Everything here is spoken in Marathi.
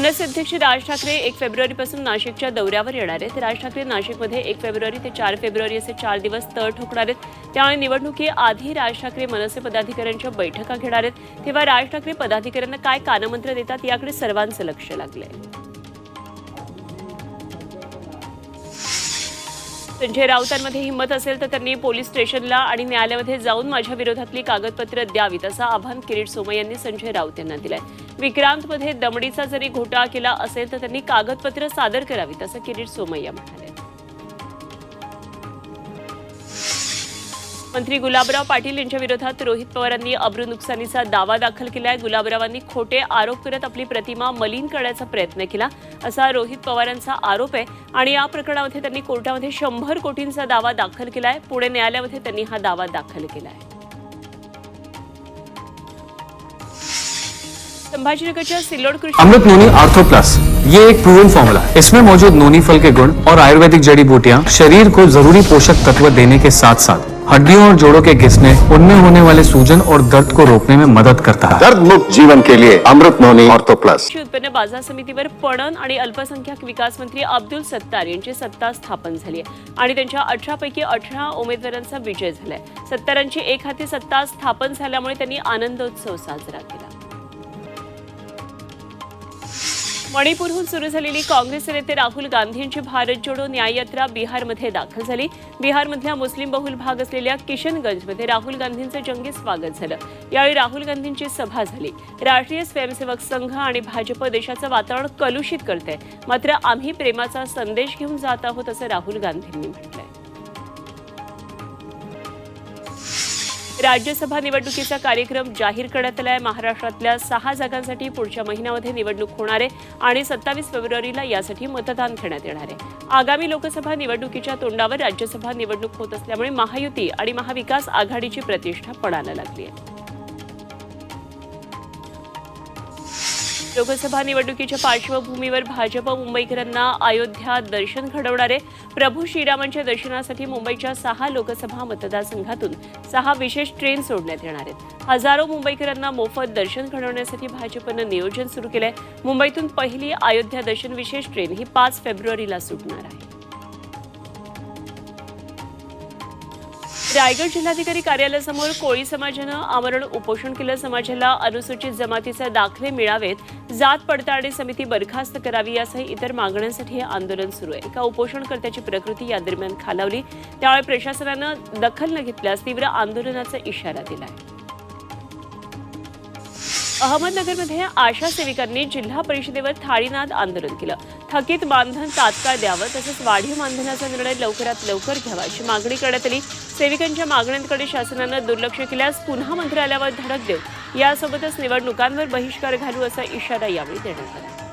मनसे अध्यक्ष राज ठाकरे एक फेब्रुवारीपासून नाशिकच्या दौऱ्यावर येणार आहेत. राज ठाकरे नाशिकमध्ये एक फेब्रुवारी ते चार फेब्रुवारी असे चार दिवस तळ ठोकणार आहेत. त्यामुळे निवडणुकीआधी राज ठाकरे मनसे पदाधिकाऱ्यांच्या बैठका घेणार आहेत. तेव्हा राज ठाकरे पदाधिकाऱ्यांना काय कानमंत्र देतात याकडे सर्वांचं लक्ष लागलंय. संजय राऊतांमध्ये हिंमत असेल तर त्यांनी पोलीस स्टेशनला आणि न्यायालयामध्ये जाऊन माझ्या विरोधातली कागदपत्र द्यावीत असं आव्हान किरीट सोमय यांनी संजय राऊत यांना दिलंय. विक्रांतमध्ये दमडीचा जरी घोटाळा केला असेल तर त्यांनी कागदपत्र सादर करावीत असं किरीट सोमय्या म्हणाले. मंत्री गुलाबराव पाटील यांच्या विरोधात रोहित पवारांनी अब्रू नुकसानीचा दावा दाखल केलाय. गुलाबरावांनी खोटे आरोप करत आपली प्रतिमा मलिन करण्याचा प्रयत्न केला. असा रोहित पवारांचा आरोप आहे आणि या प्रकरणामध्ये त्यांनी कोर्टामध्ये शंभर कोटींचा दावा दाखल केलाय. पुणे न्यायालयामध्ये त्यांनी हा दावा दाखल केलाय. संभाजीनगरच्या सिल्लोड कृषी अमृत नोनी आर्थो प्लस ये एक प्रूवन फॉर्मूला है। इसमें मौजूद नोनी फल के गुण और आयुर्वेदिक जड़ी बूटियाँ शरीर को जरूरी पोषक तत्व देने के साथ साथ हड्डियों और जोड़ों के घिसने उनमें होने वाले सूजन और दर्द को रोकने में मदद करता है। दर्द मुक्त जीवन के लिए अमृत नोनी ऑर्थो प्लस। उत्पन्न बाजार समितीवर पणन आणि अल्पसंख्याक विकास मंत्री अब्दुल सत्तार यांची सत्ता स्थापन झाली आहे आणि त्यांच्या अठरा पैकी अठरा उमेदवारांचा विजय झालाय. सत्तारांची एक हाती सत्ता स्थापन झाल्यामुळे त्यांनी आनंदोत्सव साजरा केला. मणिपूरहून सुरू झालेली काँग्रेस नेते राहुल गांधींची भारत जोडो न्याय यात्रा बिहारमध्ये दाखल झाली. बिहारमधल्या मुस्लिम बहुल भाग असलेल्या किशनगंजमध्ये राहुल गांधींचं जंगी स्वागत झालं. यावेळी राहुल गांधींची सभा झाली. राष्ट्रीय स्वयंसेवक संघ आणि भाजप देशाचं वातावरण कलुषित करते मात्र आम्ही प्रेमाचा संदेश घेऊन जात आहोत असं राहुल गांधींनी म्हटलं. राज्यसभा निवडणुकीचा कार्यक्रम जाहीर करण्यात आला आहे महाराष्ट्रातल्या सहा जागांसाठी पुढच्या महिन्यामध्ये निवडणूक होणार आहे आणि सत्तावीस फेब्रुवारीला यासाठी मतदान घेण्यात येणार आहे. आगामी लोकसभा निवडणुकीच्या तोंडावर राज्यसभा निवडणूक होत असल्यामुळे महायुती आणि महाविकास आघाडीची प्रतिष्ठा पणाला लागली आहे. लोकसभा निवडणुकीच्या पार्श्वभूमीवर भाजप मुंबईकरांना अयोध्या दर्शन घडवणारे. प्रभू श्रीरामांच्या दर्शनासाठी मुंबईच्या सहा लोकसभा मतदारसंघातून सहा विशेष ट्रेन सोडण्यात येणार आहेत. हजारो मुंबईकरांना मोफत दर्शन घडवण्यासाठी भाजपनं नियोजन सुरू केलंय. मुंबईतून पहिली अयोध्या दर्शन विशेष ट्रेन ही पाच फेब्रुवारीला सुटणार आहे. रायगड जिल्हाधिकारी कार्यालयासमोर कोळी समाजानं आमरण उपोषण केलं. समाजाला अनुसूचित जमातीचे दाखले मिळावेत. जात पडताळणी समिती बरखास्त करावी यासह इतर मागण्यांसाठी हे आंदोलन सुरू आहे. एका उपोषणकर्त्याची प्रकृती या दरम्यान खालावली. त्यामुळे प्रशासनानं दखल न घेतल्यास तीव्र आंदोलनाचा इशारा दिला आहे अहमदनगरमध्ये आशा सेविकांनी जिल्हा परिषदेवर थाळीनाद आंदोलन केलं. थकीत मानधन तात्काळ द्यावं तसंच वाढीव मानधनाचा निर्णय लवकरात लवकर घ्यावा अशी मागणी करण्यात आली. सेविकांच्या मागण्यांकडे शासनानं दुर्लक्ष केल्यास पुन्हा मंत्रालयावर धडक देऊ. यासोबतच निवडणुकांवर बहिष्कार घालू असा इशारा यावेळी देण्यात आला.